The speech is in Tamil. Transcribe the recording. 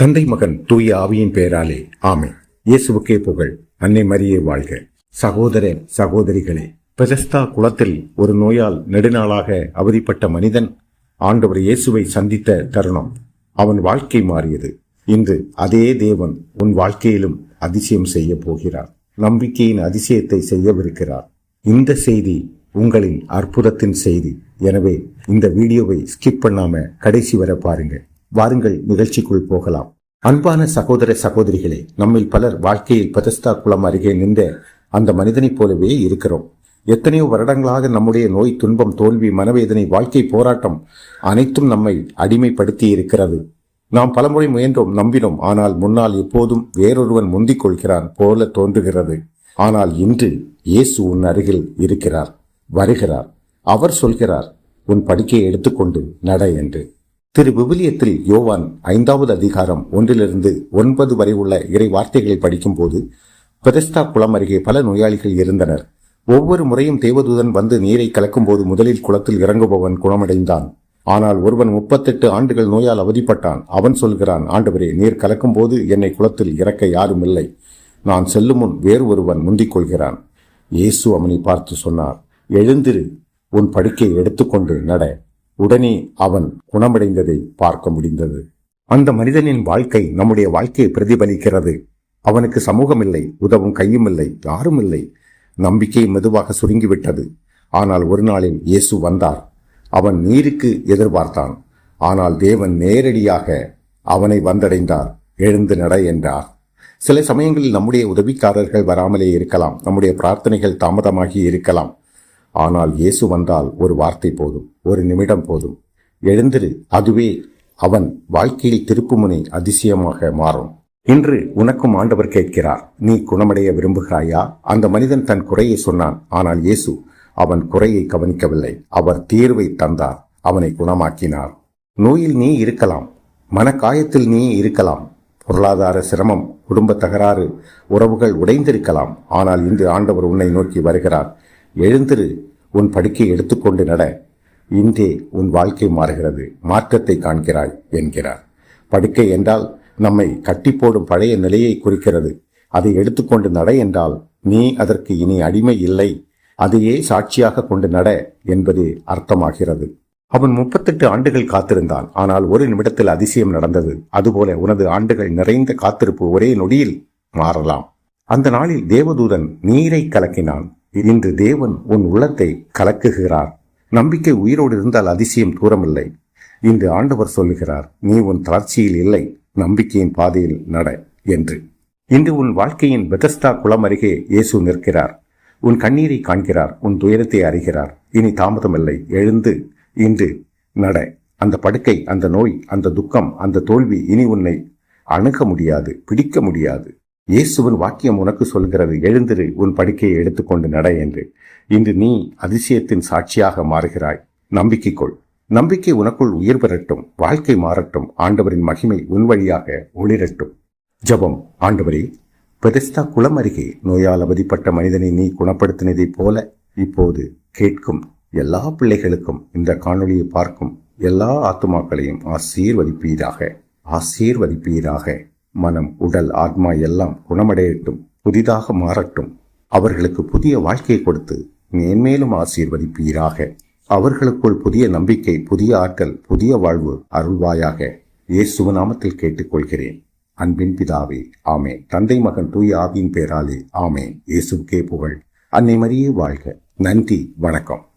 தந்தை மகன் தூய ஆவியின் பெயராலே ஆமே இயேசுவுக்கே புகழ் அன்னை மரியே வாழ்க. சகோதர சகோதரிகளே பெதஸ்தா குளத்தில் ஒரு நோயால் நெடுநாளாக அவதிப்பட்ட மனிதன் ஆண்டவர் இயேசுவை சந்தித்த தருணம் அவன் வாழ்க்கை மாறியது. இன்று அதே தேவன் உன் வாழ்க்கையிலும் அதிசயம் செய்ய போகிறார். நம்பிக்கையின் அதிசயத்தை செய்யவிருக்கிறார். இந்த செய்தி உங்களின் அற்புதத்தின் செய்தி. எனவே இந்த வீடியோவை ஸ்கிப் பண்ணாம கடைசி வர பாருங்க வாருங்கள் நிகழ்ச்சிக்குள் போகலாம். அன்பான சகோதர சகோதரிகளே நம்மில் பலர் வாழ்க்கையில் பதஸ்தா குளம் அருகே நின்ற அந்த மனிதனைப் போலவே இருக்கிறோம். எத்தனையோ வருடங்களாக நம்முடைய நோய் துன்பம் தோல்வி மனவேதனை வாழ்க்கை போராட்டம் அனைத்தும் நம்மை அடிமைப்படுத்தி இருக்கிறது. நாம் பலமுறை முயன்றோம் நம்பினோம். ஆனால் முன்னால் எப்போதும் வேறொருவன் முந்திக் கொள்கிறான் போல தோன்றுகிறது. ஆனால் இன்று இயேசு உன் அருகில் இருக்கிறார் வருகிறார். அவர் சொல்கிறார் உன் படிக்கையை எடுத்துக்கொண்டு நட என்று. திரு விவிலியத்தில் யோவான் ஐந்தாவது அதிகாரம் ஒன்றிலிருந்து ஒன்பது வரை உள்ள இறை வார்த்தைகளை படிக்கும்போது பெதஸ்தா குளம் அருகே பல நோயாளிகள் இருந்தனர். ஒவ்வொரு முறையும் தேவதூதன் வந்து நீரை கலக்கும்போது முதலில் குளத்தில் இறங்குபவன் குணமடைந்தான். ஆனால் ஒருவன் முப்பத்தெட்டு ஆண்டுகள் நோயால் அவதிப்பட்டான். அவன் சொல்கிறான் ஆண்டவரே நீர் கலக்கும்போது என்னை குளத்தில் இறக்க யாரும் இல்லை. நான் செல்லும் முன் வேறு ஒருவன் முந்திக் கொள்கிறான். இயேசு அவனை பார்த்து சொன்னார் எழுந்திரு உன் படுக்கையை எடுத்துக்கொண்டு நட. உடனே அவன் குணமடைந்ததை பார்க்க முடிந்தது. அந்த மனிதனின் வாழ்க்கை நம்முடைய வாழ்க்கையை பிரதிபலிக்கிறது. அவனுக்கு சமூகம் இல்லை உதவும் கையும் இல்லை யாரும் இல்லை நம்பிக்கை மெதுவாக சுருங்கிவிட்டது. ஆனால் ஒரு நாளில் இயேசு வந்தார். அவன் நீருக்கு எதிர்பார்த்தான். ஆனால் தேவன் நேரடியாக அவனை வந்தடைந்தார். எழுந்து நட என்றார். சில சமயங்களில் நம்முடைய உதவிக்காரர்கள் வராமலே இருக்கலாம். நம்முடைய பிரார்த்தனைகள் தாமதமாகி இருக்கலாம். ஆனால் இயேசு வந்தால் ஒரு வார்த்தை போதும் ஒரு நிமிடம் போதும். எழுந்திரு அதுவே அவன் வாழ்க்கையில் திருப்புமுனை அதிசயமாக மாறும். இன்று உனக்கும் ஆண்டவர் கேட்கிறார் நீ குணமடைய விரும்புகிறாயா? அந்த மனிதன் தன் குறையை சொன்னான் ஆனால் இயேசு அவன் குறையை கவனிக்கவில்லை. அவர் தீர்வை தந்தார் அவனை குணமாக்கினார். நோயில் நீ இருக்கலாம் மனக்காயத்தில் நீ இருக்கலாம். பொருளாதார சிரமம் குடும்ப தகராறு உறவுகள் உடைந்திருக்கலாம் ஆனால் இன்று ஆண்டவர் உன்னை நோக்கி வருகிறார். எழுந்திரு உன் படுக்கையை எடுத்துக்கொண்டு நட. இன்றே உன் வாழ்க்கை மாறுகிறது. மாற்றத்தை காண்கிறாய் என்கிறார். படுக்கை என்றால் நம்மை கட்டி போடும் பழைய நிலையை குறிக்கிறது. அதை எடுத்துக்கொண்டு நட என்றால் நீ அதற்கு இனி அடிமை இல்லை. அதையே சாட்சியாக கொண்டு நட என்பது அர்த்தமாகிறது. அவன் முப்பத்தெட்டு ஆண்டுகள் காத்திருந்தான். ஆனால் ஒரு நிமிடத்தில் அதிசயம் நடந்தது. அதுபோல உனது ஆண்டுகள் நிறைந்த காத்திருப்பு ஒரே நொடியில் மாறலாம். அந்த நாளில் தேவதூதன் நீரை கலக்கினான். இன்று தேவன் உன் உள்ளத்தை கலக்குகிறார். நம்பிக்கை உயிரோடு இருந்தால் அதிசயம் தூரமில்லை. இன்று ஆண்டவர் சொல்லுகிறார் நீ உன் தளர்ச்சியில் இல்லை நம்பிக்கையின் பாதையில் நட என்று. இன்று உன் வாழ்க்கையின் பெதஸ்தா குளம் அருகே இயேசு நிற்கிறார். உன் கண்ணீரை காண்கிறார் உன் துயரத்தை அறிகிறார். இனி தாமதமில்லை எழுந்து இன்று நட. அந்த படுக்கை அந்த நோய் அந்த துக்கம் அந்த தோல்வி இனி உன்னை அணுக முடியாது பிடிக்க முடியாது. இயேசுவின் வாக்கியம் உனக்கு சொல்கிறது எழுந்திரு உன் படுக்கையை எடுத்துக்கொண்டு நட என்று. இன்று நீ அதிசயத்தின் சாட்சியாக மாறுகிறாய். நம்பிக்கை கொள். நம்பிக்கை உனக்குள் உயிர் பெறட்டும் வாழ்க்கை மாறட்டும் ஆண்டவரின் மகிமை உன் வழியாக ஒளிரட்டும். ஜபம். ஆண்டவரே பெதஸ்தா குளம் அருகே நோயால் அவதிப்பட்ட மனிதனை நீ குணப்படுத்தினதைப் போல இப்போது கேட்கும் எல்லா பிள்ளைகளுக்கும் இந்த காணொளியை பார்க்கும் எல்லா ஆத்துமாக்களையும் ஆசீர்வதிப்பீராக. ஆசீர்வதிப்பீராக. மனம் உடல் ஆத்மா எல்லாம் குணமடையட்டும் புதிதாக மாறட்டும். அவர்களுக்கு புதிய வாழ்க்கை கொடுத்து மேன்மேலும் ஆசீர்வதிப்பீராக. அவர்களுக்குள் புதிய நம்பிக்கை புதிய ஆற்றல் புதிய வாழ்வு அருள்வாயாக. இயேசு நாமத்தில் கேட்டுக்கொள்கிறேன். அன்பின் பிதாவே ஆமே தந்தை மகன் தூய ஆவியின் பேராலே ஆமே இயேசுக்கே புகழ். அன்னை மரியே வாழ்க. நன்றி வணக்கம்.